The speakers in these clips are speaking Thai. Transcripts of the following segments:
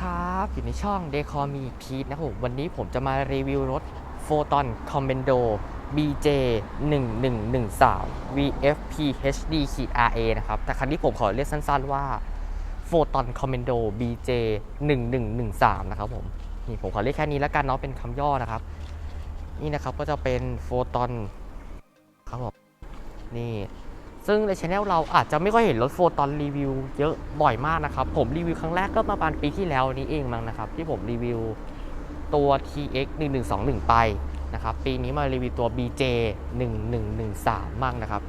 ครับอยู่ในช่อง d e c o r Me พีทนะครับวันนี้ผมจะมารีวิวรถ Photon Commando BJ 1113 VFP HD RA นะครับ แต่ครั้นี้ผมขอเรียกสั้นๆว่า Photon Commando BJ 1113นะครับผมนี่ผมขอเรียกแค่นี้แล้วกันเนาะเป็นคำย่อนะครับ นี่นะครับก็จะเป็น Photon ครับผมนี่ ซึ่งในช anel เราอาจจะไม่ค่อยเห็นรถโฟตอนรีวิวเยอะบ่อยมากนะครับ ผมรีวิวครั้งแรกก็ประมาณปีที่แล้วนี้เองมั้งนะครับ ที่ผมรีวิวตัว TX 1121 ไปนะครับ ปีนี้มารีวิวตัว BJ 1113มั่งนะครับ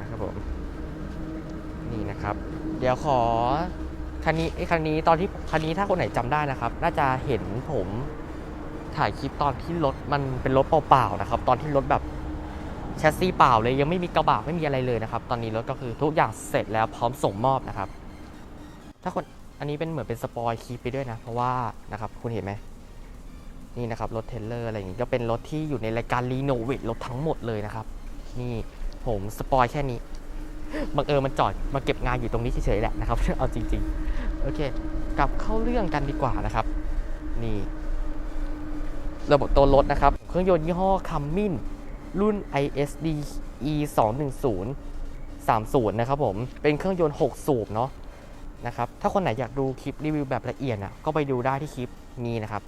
นะครับผมนี่นะครับ เดี๋ยวขอคันนี้ไอ้คันนี้ตอนที่คันนี้ถ้าคนไหนจำได้นะครับ น่าจะเห็นผมถ่ายคลิปตอนที่รถมันเป็นรถเปล่าๆนะครับ ตอนที่รถแบบ แชสซี่เปล่าเลยยังไม่มีกระบะไม่มีอะไรเลยนะครับ ตอนนี้รถก็คือทุกอย่างเสร็จแล้วพร้อมส่งมอบนะครับ ถ้าคนอันนี้เป็นเหมือนเป็นสปอยคลิปไปด้วยนะ เพราะว่านะครับคุณเห็นไหมนี่นะครับรถเทเลอร์อะไรอย่างนี้ก็เป็นรถที่อยู่ในรายการรีโนเวทรถทั้งหมดเลยนะครับ นี่ผมสปอยแค่นี้บังเอิญมันจอดมาเก็บงานอยู่ตรงนี้เฉยๆแหละนะครับเอาจริง ๆ โอเค กลับเข้าเรื่องกันดีกว่านะครับ นี่ ระบบตัวรถนะครับ เครื่องยนต์ยี่ห้อคัมมิน รุ่น ISD E 2 1 0 30 นะครับผม เป็นเครื่องยนต์ 6 สูบเนาะนะครับ ถ้าคนไหนอยากดูคลิปรีวิวแบบละเอียดอะก็ไปดูได้ที่คลิปนี้นะครับ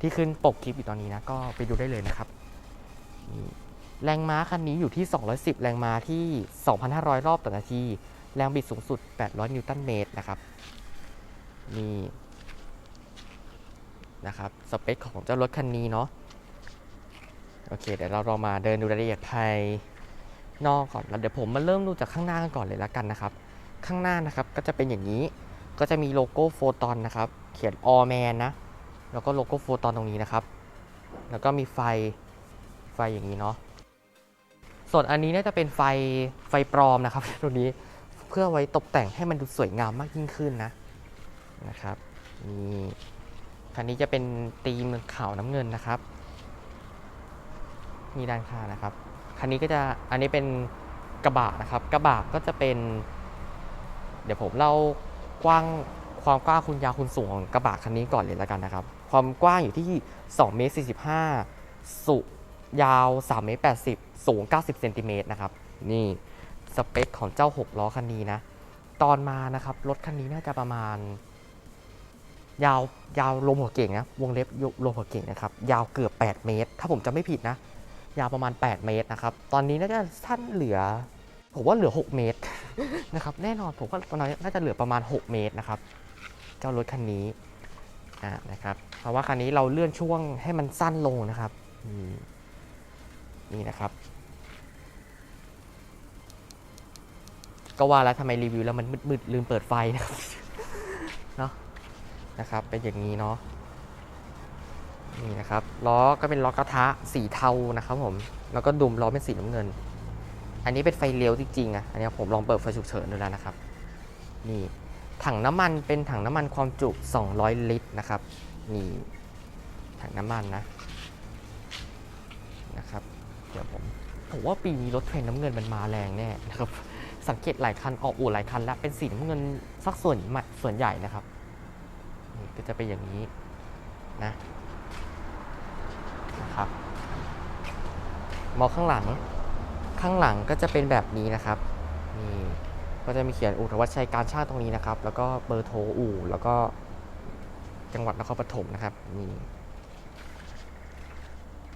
ที่ขึ้นปกคลิปอยู่ตอนนี้นะ ก็ไปดูได้เลยนะครับ แรงม้าคันนี้อยู่ที่ 210 แรงม้าที่ 2,500 รอบต่อนาที แรงบิดสูงสุด 800 นิวตันเมตรนะครับ นี่นะครับ สเปคของเจ้ารถคันนี้เนาะ โอเค เดี๋ยวเราลองมาเดินดูรายละเอียดภายนอกก่อนแล้วเดี๋ยวผมมาเริ่มดูจากข้างหน้ากันก่อนเลยละกันนะครับ ข้างหน้านะครับก็จะเป็นอย่างนี้ก็จะมีโลโก้โฟตอนนะครับ เขียน all man นะ แล้วก็โลโก้โฟตอนตรงนี้นะครับ แล้วก็มีไฟไฟอย่างนี้เนาะส่วนอันนี้น่าจะเป็นไฟไฟปลอมนะครับตรงนี้เพื่อไว้ตกแต่งให้มันดูสวยงามมากยิ่งขึ้นนะนะครับนี่คันนี้จะเป็นธีมขาวน้ำเงินนะครับ มีด้านข้างนะครับ คันนี้ก็จะอันนี้เป็นกระบะนะครับ กระบะก็จะเป็น เดี๋ยวผมเล่ากว้างความกว้างคุณยาวคุณสูงของกระบะคันนี้ก่อนเลยแล้วกันนะครับ ความกว้างอยู่ที่2เมตร45 สุยาว3เมตร80 สูง 90เซนติเมตรนะครับ นี่สเปคของเจ้า 6 ล้อคันนี้นะ ตอนมานะครับ รถคันนี้น่าจะประมาณ ยาวยาวลมหัวเก่งนะ วงเล็บลมหัวเก่งนะครับ ยาวเกือบ 8 เมตร ถ้าผมจำไม่ผิดนะ ยาวประมาณ 8 เมตรนะครับ ตอนนี้น่าจะสั้นเหลือ ผมว่าเหลือ 6 เมตรนะครับ แน่นอนผมว่าตอนนี้น่าจะเหลือประมาณ 6 เมตรนะครับ เจ้ารถคันนี้อ่านะครับ เพราะว่าคันนี้เราเลื่อนช่วงให้มันสั้นลงนะครับนี่นะครับ ก็ว่าแล้วทำไมรีวิวแล้วมันมืดๆลืมเปิดไฟนะครับ เนาะนะครับ เป็นอย่างนี้เนาะ นี่นะครับล้อก็เป็นล้อกระทะสีเทานะครับผมแล้วก็ดุมล้อเป็นสีน้ำเงิน อันนี้เป็นไฟเลี้ยวจริงๆอะอันนี้ผมลองเปิดไฟฉุกเฉินดูแล้วนะครับ นี่ถังน้ำมันเป็นถังน้ำมันความจุ 200 ลิตรนะครับนี่ถังน้ำมันนะนะครับเดี๋ยวผมผมว่าปีนี้รถเทรนน้ำเงินมันมาแรงแน่นะครับ สังเกตหลายคันออกอู่หลายคันแล้วเป็นสีน้ำเงินสักส่วนส่วนใหญ่นะครับนี่ก็จะเป็นอย่างนี้นะ นะครับ มองข้างหลัง ข้างหลังก็จะเป็นแบบนี้นะครับ นี่ก็จะมีเขียนอู่ธวัชชัยการช่างตรงนี้นะครับ แล้วก็เบอร์โทรอู่ แล้วก็จังหวัดนครปฐมนะครับ นี่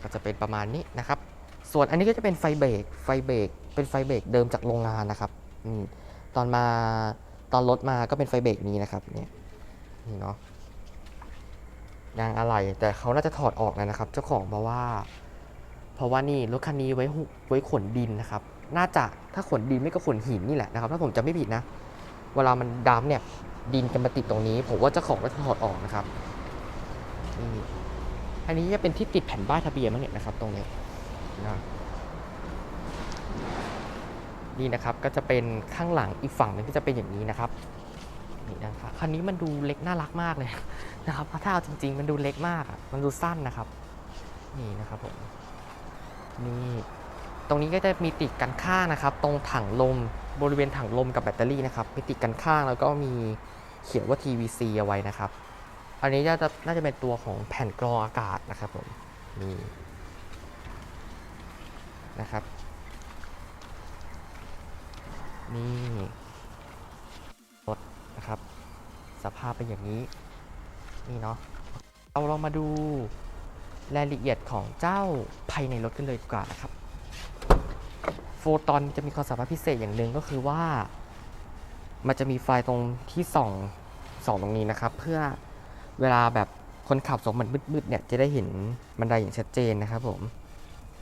ก็จะเป็นประมาณนี้นะครับ ส่วนอันนี้ก็จะเป็นไฟเบรก ไฟเบรก เป็นไฟเบรกเดิมจากโรงงานนะครับ อืม ตอนมาตอนรถมาก็เป็นไฟเบรกนี้นะครับ เนี่ย นี่เนาะยางอะไหล่แต่เขาน่าจะถอดออกแล้วนะครับ เจ้าของเพราะว่า เพราะว่านี่รถคันนี้ไว้ไว้ขนดินนะครับ น่าจะถ้าขนดินไม่ก็ขนหินนี่แหละนะครับ ถ้าผมจะไม่ผิดนะ เวลามันดำเนี่ยดินจะมาติดตรงนี้ ผมว่าเจ้าของก็จะถอดออกนะครับอันนี้จะเป็นที่ติดแผ่นป้ายทะเบียนมั้งเนี่ยนะครับ ตรงนี้นะนี่นะครับก็จะเป็นข้างหลังอีกฝั่งหนึงก็จะเป็นอย่างนี้นะครับนี่นะครับคันนี้มันดูเล็กน่ารักมากเลยนะครับถ้าเอาจริง ๆ มันดูเล็กมากอะมันดูสั้นนะครับ นี่นะครับผม นี่ตรงนี้ก็จะมีติดกันข้างนะครับ ตรงถังลมบริเวณถังลมกับแบตเตอรี่นะครับมีติดกันข้างแล้วก็มีเขียนว่า TVC เอาไว้นะครับ อันนี้น่าจะน่าจะเป็นตัวของแผ่นกรองอากาศนะครับผมนี่นะครับนี่รถนะครับ สภาพเป็นอย่างนี้ นี่เนาะเอาเรามาดู รายละเอียดของเจ้าภายในรถกันเลยดีกว่านะครับโฟตอนจะมีความสามารถพิเศษอย่างหนึ่งก็คือว่า มันจะมีไฟตรงที่ส่องส่องตรงนี้นะครับ เพื่อเวลาแบบคนขับสองมันมืดๆเนี่ยจะได้เห็นบันไดอย่างชัดเจนนะครับผม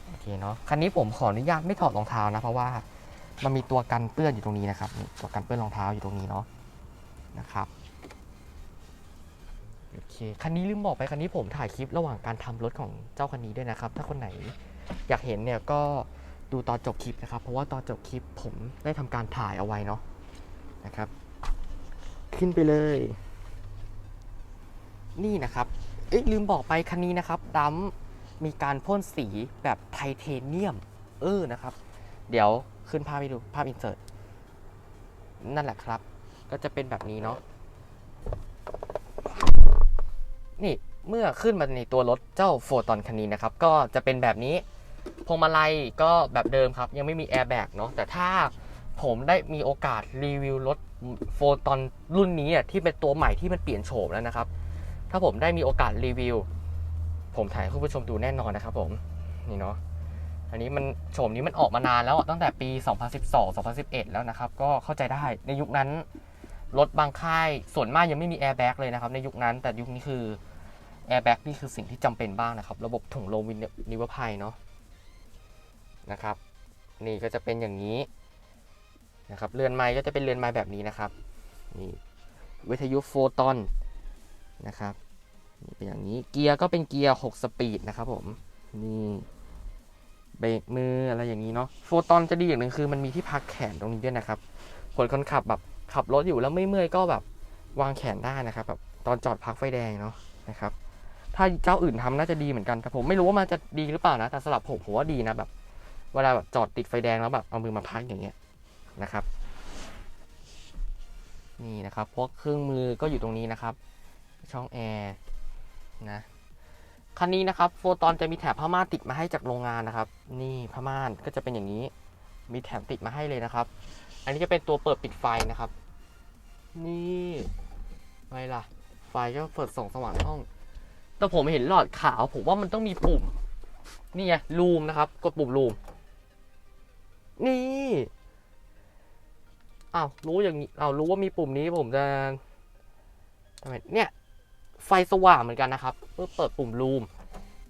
โอเคเนาะคันนี้ผมขออนุญาตไม่ถอดรองเท้านะ เพราะว่ามันมีตัวกันเปื้อนอยู่ตรงนี้นะครับตัวกันเปื้อนรองเท้าอยู่ตรงนี้เนาะนะครับ โอเคคันนี้ลืมบอกไปคันนี้ผมถ่ายคลิประหว่างการทำรถของเจ้าคันนี้ด้วยนะครับ ถ้าคนไหนอยากเห็นเนี่ยก็ดูตอนจบคลิปนะครับ เพราะว่าตอนจบคลิปผมได้ทำการถ่ายเอาไว้เนาะนะครับ ขึ้นไปเลย นี่นะครับเอ๊ะลืมบอกไปคันนี้นะครับดัมมีการพ่นสีแบบไทเทเนียม เออนะครับ เดี๋ยวขึ้นภาพให้ดูภาพอินเสิร์ตนั่นแหละครับ ก็จะเป็นแบบนี้เนาะ นี่เมื่อขึ้นมาในตัวรถเจ้าโฟตอนคันนี้นะครับก็จะเป็นแบบนี้พวงมาลัยก็แบบเดิมครับ ยังไม่มีแอร์แบ็กเนาะแต่ถ้าผมได้มีโอกาสรีวิวรถโฟตอนรุ่นนี้อะที่เป็นตัวใหม่ที่มันเปลี่ยนโฉมแล้วนะครับ ถ้าผมได้มีโอกาสรีวิว ผมถ่ายให้คุณผู้ชมดูแน่นอนนะครับผมนี่เนาะอันนี้มันโฉมนี้มันออกมานานแล้วตั้งแต่ปี 2012 2011 แล้วนะครับ ก็เข้าใจได้ในยุคนั้น รถบางค่ายส่วนมากยังไม่มีแอร์แบ็กเลยนะครับในยุคนั้น แต่ยุคนี้คือแอร์แบ็กนี่คือสิ่งที่จำเป็นบ้างนะครับ ระบบถุงลมวินนิวภัยเนาะนะครับ นี่ก็จะเป็นอย่างนี้นะครับเรือนไม้ก็จะเป็นเรือนไม้แบบนี้นะครับนี่วิทยุโฟตอนนะครับนี่เป็นอย่างนี้เกียร์ก็เป็นเกียร์ 6 สปีดนะครับผมนี่เบรกมืออะไรอย่างนี้เนาะโฟตอนจะดีอย่างหนึ่งคือมันมีที่พักแขนตรงนี้ด้วยนะครับคนคนขับแบบ ขับรถอยู่แล้วไม่เมื่อยก็แบบวางแขนได้นะครับแบบตอนจอดพักไฟแดงเนาะนะครับ ถ้าเจ้าอื่นทำน่าจะดีเหมือนกันแต่ผมไม่รู้ว่ามันจะดีหรือเปล่านะ แต่สำหรับผมผมว่าดีนะแบบ เวลาแบบจอดติดไฟแดงแล้วแบบเอามือมาพักอย่างเงี้ยนะครับ นี่นะครับพวกเครื่องมือก็อยู่ตรงนี้นะครับ ช่องแอร์นะคันนี้นะครับโฟตอนจะมีแถบผ้าม่านติดมาให้จากโรงงานนะครับ นี่ผ้าม่านก็จะเป็นอย่างนี้ มีแถบติดมาให้เลยนะครับ อันนี้จะเป็นตัวเปิดปิดไฟนะครับ นี่ไงล่ะ ไฟก็เปิดส่องสว่างห้อง แต่ผมเห็นหลอดขาว ผมว่ามันต้องมีปุ่ม นี่ไงรูมนะครับ กดปุ่มรูม นี่อ้าวรู้อย่างนี้อ้าวรู้ว่ามีปุ่มนี้ผมจะทำไมเนี่ย ไฟสว่างเหมือนกันนะครับเพื่อเปิดปุ่มรูม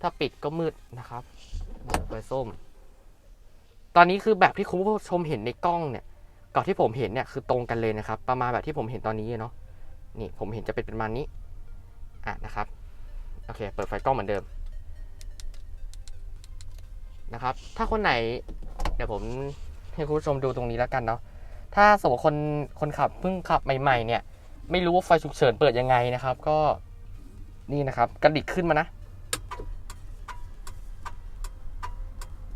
ถ้าปิดก็มืดนะครับไฟส้ม ตอนนี้คือแบบที่คุณผู้ชมเห็นในกล้องเนี่ย กับที่ผมเห็นเนี่ยคือตรงกันเลยนะครับ ประมาณแบบที่ผมเห็นตอนนี้เนาะนี่ผมเห็นจะเป็นประมาณนี้อะนะครับโอเค เปิดไฟกล้องเหมือนเดิมนะครับ ถ้าคนไหน เดี๋ยวผมให้คุณผู้ชมดูตรงนี้แล้วกันเนาะถ้าสมมติคนคนขับเพิ่งขับใหม่ๆ เนี่ย ไม่รู้ว่าไฟฉุกเฉินเปิดยังไงนะครับ ก็นี่นะครับ กระดิกขึ้นมานะ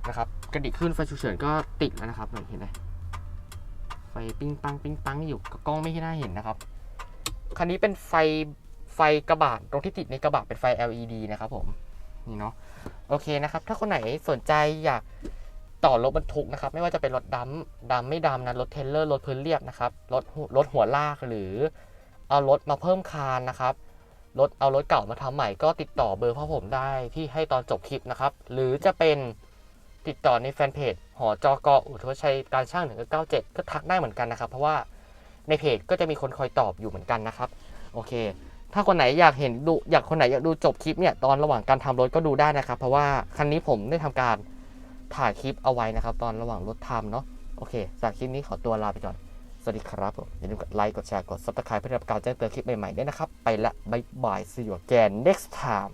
นะครับ กระดิกขึ้นไฟฉุกเฉินก็ติดแล้วนะครับเห็นไหม ฟปิ้งปังปิ้งปังอยู่กับกล้องไม่ให้น่าเห็นนะครับ คันนี้เป็นไฟไฟกระบะตรงที่ติดในกระบะเป็นไฟ LED นะครับผมนี่เนาะโอเคนะครับ ถ้าคนไหนสนใจอยากต่อรถบรรทุกนะครับ ไม่ว่าจะเป็นรถดำดำไม่ดำนะรถเทรลเลอร์รถพื้นเรียบนะครับรถรถหัวลากหรือเอารถมาเพิ่มคานนะครับรถเอารถเก่ามาทำใหม่ก็ติดต่อเบอร์พ่อผมได้ที่ให้ตอนจบคลิปนะครับ หรือจะเป็น ติดต่อในแฟนเพจหอจอกอุทวชัยการช่างหนึ่งเก้าเจ็ดก็ทักได้เหมือนกันนะครับ เพราะว่าในเพจก็จะมีคนคอยตอบอยู่เหมือนกันนะครับ โอเค ถ้าคนไหนอยากเห็นดูอยากคนไหนอยากดูจบคลิปเนี่ยตอนระหว่างการทำรถก็ดูได้นะครับ เพราะว่าคันนี้ผมได้ทำการถ่ายคลิปเอาไว้นะครับ ตอนระหว่างรถทำเนาะโอเคจากคลิปนี้ขอตัวลาไปก่อนสวัสดีครับผมอย่าลืมกดไลค์กดแชร์กด subscribe เพื่อรับการแจ้งเตือนคลิปใหม่ๆด้วยนะครับ ไปละบายบาย see you again next time